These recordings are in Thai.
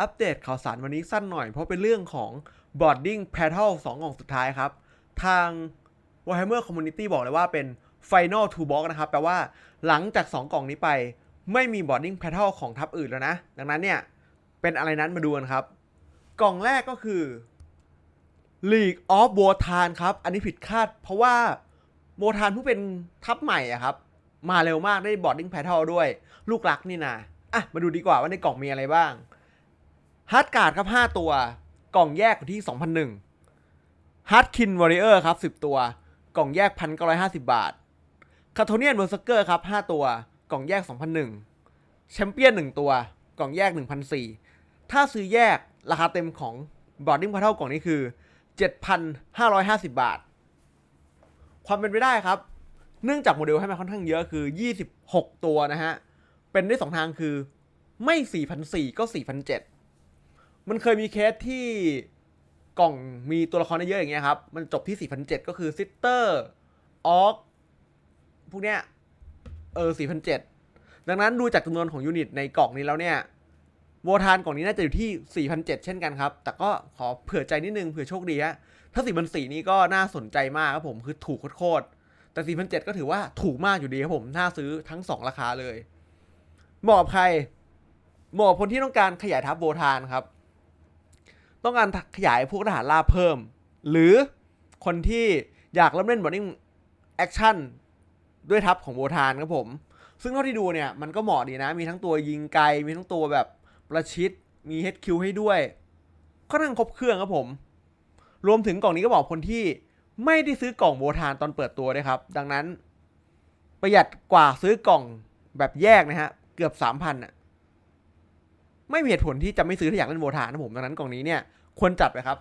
อัปเดตข่าวสารวันนี้สั้นหน่อยเพราะเป็นเรื่องของ boarding battle 2กล่องสุดท้ายครับ ทาง Warhammer Community บอกเลยว่าเป็น Final Two Box นะครับแปลว่าหลังจาก 2 กล่องนี้ไป ไม่มี boarding battle ของทัพอื่นแล้วนะ ดังนั้นเนี่ย เป็นอะไรนั้นมาดูกันครับ กล่องแรกก็คือ League of w o t a n ครับ อันนี้ผิดคาด เพราะว่าโ o ทานเพิ่งเป็นทัพใหม่อะครับ มาเร็วมากได้ boarding battle ด้วย ลูกรักนี่นะอะ มาดูดีกว่าว่าในกล่องมีอะไรบ้าง ฮาร์ดการ์ดครับ 5 ตัว กล่องแยกอยู่ที่ 2001ฮาร์ดคินวอริเออร์ครับ 10 ตัว กล่องแยก 1,950 บาทคาโทเนียนเวอร์ซเกอร์ครับ 5 ตัว กล่องแยก 2,001แชมเปี้ยน 1 ตัว กล่องแยก 1,004ถ้าซื้อแยกราคาเต็มของบอร์ดิ้งพัทเทิลกล่องนี้คือ 7,550 บาท ความเป็นไปได้ครับ เนื่องจากโมเดลให้มาค่อนข้างเยอะคือ 26 ตัวนะฮะ เป็นได้สองทางคือไม่4,400ก็4,700 มันเคยมีเคสที่กล่องมีตัวละครได้เยอะอย่างเงี้ยครับ มันจบที่4,700ก็คือซิสเตอร์ออกพวกเนี้ย เออ4,700ดังนั้นดูจากจำนวนของยูนิตในกล่องนี้แล้วเนี่ยโวทานกล่องนี้น่าจะอยู่ที่4,700เช่นกันครับ แต่ก็ขอเผื่อใจนิดนึงเผื่อโชคดีฮะ ถ้า4,400นี้ก็น่าสนใจมากครับผม คือถูกโคตรๆ แต่4,700ก็ถือว่าถูกมากอยู่ดีครับผม น่าซื้อทั้ง 2 ราคาเลย เหมาะกับใคร เหมาะกับคนที่ต้องการขยายทัพโบทานครับ ต้องการขยายพวกทหารราบเพิ่ม หรือคนที่อยากเริ่มเล่นบอ r ดิ้งแอคชั่นด้วยทัพของโบทานครับผม ซึ่งเท่าที่ดูเนี่ยมันก็เหมาะดีนะ มีทั้งตัวยิงไกล มีทั้งตัวแบบประชิด มี HQ ให้ด้วยก็นั่งครบเครื่องครับผม รวมถึงกล่องนี้ก็บอกคนที่ไม่ได้ซื้อกล่องโบทานตอนเปิดตัวด้วยครับ ดังนั้น ประหยัดกว่าซื้อกล่องแบบแยกนะฮะ เกือบสามพันอะ ไม่มีเหตุผลที่จะไม่ซื้อถ้าอยากเล่นโบทานนะผมดังนั้นกล่องนี้เนี่ยควรจัดไปครับ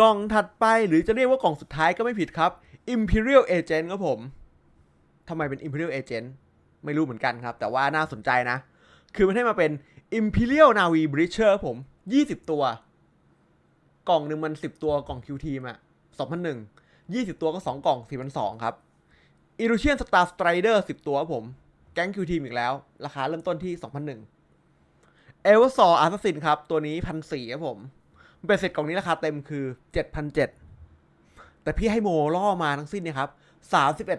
กล่องถัดไปหรือจะเรียกว่ากล่องสุดท้ายก็ไม่ผิดครับ Imperial Agent ครับผมทำไมเป็น Imperial Agent ไม่รู้เหมือนกันครับ แต่ว่าน่าสนใจนะ คือมันให้มาเป็น Imperial Navy Breacher ผม 20 ตัว กล่องหนึ่งมัน 10 ตัวกล่อง Q Team อะ2001 20 ตัวก็ 2 กล่อง 4,200 ครับ Illusion Star Strider 10 ตัวผม แก๊ง Q Team อีกแล้ว ราคาเริ่มต้นที่ 2,001 เอเวอร์ซออาร์ซินครับ ตัวนี้พันสี่ครับผมเป็นเสร็จกล่องนี้ราคาเต็มคือ7,700แต่พี่ให้โมล่อมาทั้งสิ้นเนี่ยครับ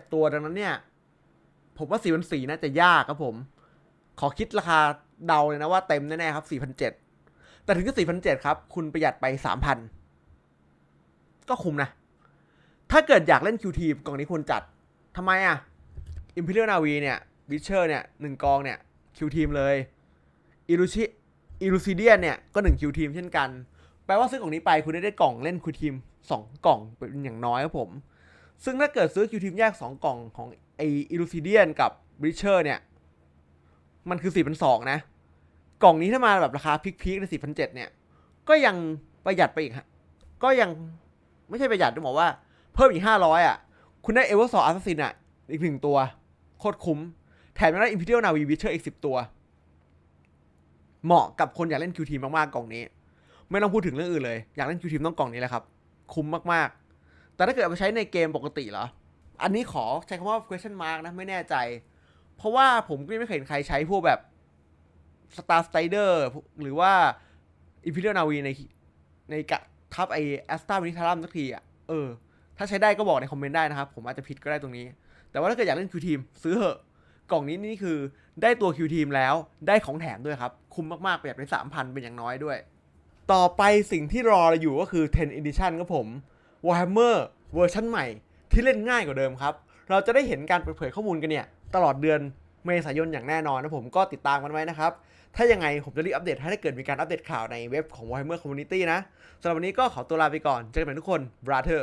31ตัวดังนั้นเนี่ย ผมว่า4 4น่าจะยากครับผม ขอคิดราคาเดาเลยนะว่าเต็มแน่ๆครับ4,700แต่ถึงจะ4,700ครับ คุณประหยัดไป3,000ก็คุ้มนะ ถ้าเกิดอยากเล่น QT กล่องนี้ควรจัดทำไมอะ่ะ Imperial Navy เนี่ยวิเชอร์เนี่ยหนึ่งกองเนี่ย Q team เลย อิลูชิอิลูซิเดียนเนี่ยก็1คิวทีมเช่นกัน แปลว่าซื้อกล่องนี้ไปคุณได้ได้กล่องเล่นคิวทีม 2 กล่องเป็นอย่างน้อยครับผม ซึ่งถ้าเกิดซื้อคิวทีมแยก 2 กล่องของไออิลูซิเดียนกับบริเชอร์เนี่ย มันคือ4 2 0 0นะ กล่องนี้ถ้ามาแบบราคาพีคๆใน4 7 0 0เนี่ย ก็ยังประหยัดไปอีกฮะก็ยังไม่ใช่ประหยัดต้องบอกว่า เพิ่มอีก 500 อะ คุณได้เอเวอร์ซออาร์ซินอะอีกหนึ่งตัวโคตรคุ้ม แถมยังได้อิมพีเรียลนาวีวิเชอร์อีก 10 ตัว เหมาะกับคนอยากเล่นคิวทีมมากๆกล่องนี้ ไม่ต้องพูดถึงเรื่องอื่นเลย อยากเล่นคิวทีมต้องกล่องนี้แหละครับ คุ้มมากๆ แต่ถ้าเกิดเอาไปใช้ในเกมปกติเหรอ อันนี้ขอใช้คำว่า question mark นะไม่แน่ใจ เพราะว่าผมก็ไม่เคยเห็นใครใช้พวกแบบ Star Strider หรือว่า Imperial Navy ในในกะทับไอแอสตาวินิทารัมสักทีอะเออ ถ้าใช้ได้ก็บอกในคอมเมนต์ได้นะครับ ผมอาจจะผิดก็ได้ตรงนี้ แต่ว่าถ้าเกิดอยากเล่นคิวทีมซื้อเหอะ กล่องนี้นี่คือได้ตัวคิวทีมแล้วได้ของแถมด้วยครับ คุ้มมากๆประหยัดไปสามพันเป็นอย่างน้อยด้วย ต่อไปสิ่งที่รอเราอยู่ก็คือ 10 Edition ครับผม Warhammer เวอร์ชันใหม่ที่เล่นง่ายกว่าเดิมครับ เราจะได้เห็นการเปิดเผยข้อมูลกันเนี่ย ตลอดเดือนเมษายนอย่างแน่นอนนะผมก็ติดตามกันไว้นะครับ ถ้ายังไงผมจะรีบอัปเดตให้ถ้าเกิดมีการอัปเดตข่าวในเว็บของ Warhammer Community นะสำหรับวันนี้ก็ขอตัวลาไปก่อนเจอกันใหม่ทุกคน Brother